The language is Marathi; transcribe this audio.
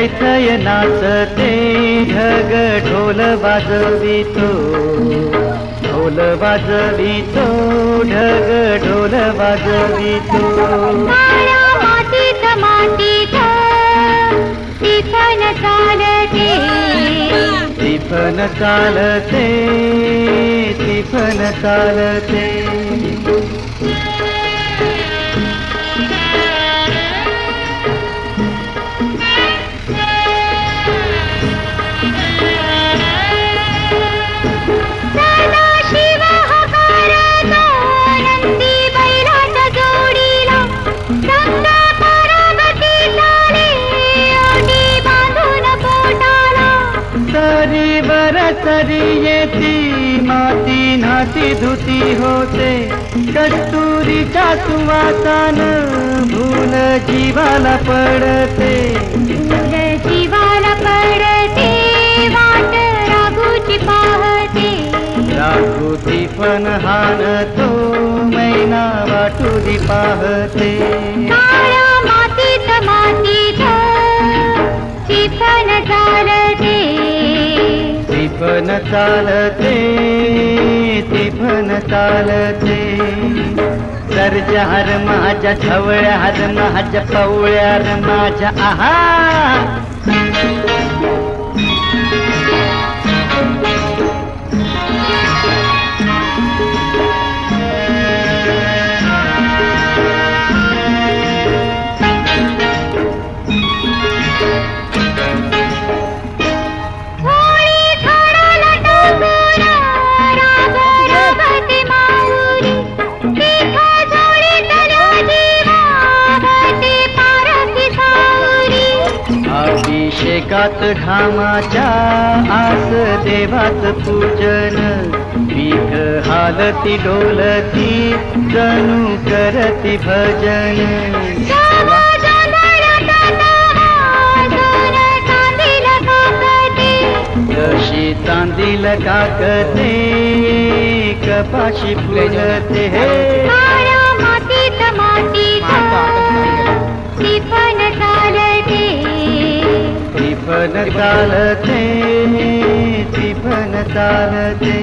थैथय नाचते ढग ढोल वाजवितो. ढोल वाजवितो ढग ढोल वाजवितो. तिथन चालते. तिफन चालते तिफन चालते. माती नाती धुती होते. कस्तुरीच्या सुवासान भूल जीवाला पडते. जीवाला पडते वाट राघूची पाहते. राघुती पण हानतो मैना वाटुरी पाहते. मातीत मातीत तिथन चालते. तिफन चालते. तिफन चालते. सर्जार माझ्या ढवळ्यार माझ्या पवळ्या माझ्या आहा अभिषेकात घामाच्या आस देवात पूजन. पीक हालती डोलती जणू करती भजन. गावा चांदील काकते कशी काकते कपाशी फुलते. हे टिफन चालते टिफन चालते.